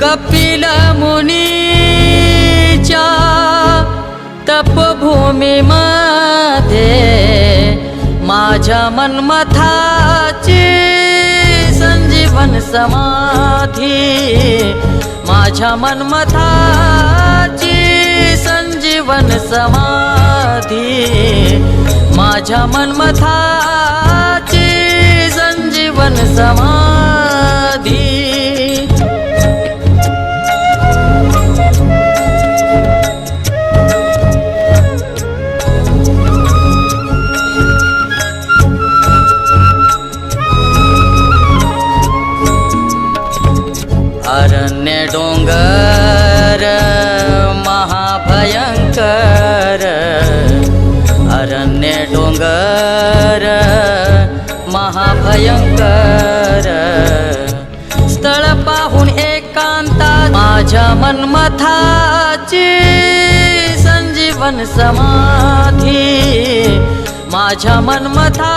कपिल मुनीच्या तपभूमीमध्ये माझ्या मनमथाची संजीवन समाधी. माझ्या मनमथाची संजीवन समाधी. माझ्या मनमथा अरण्य डोंगर महाभयंकर। अरण्य डोंगर महाभयंकर। स्थळ पाहून एकांता माझ्या मनमथाची संजीवन समाधी माझ्या मनमथा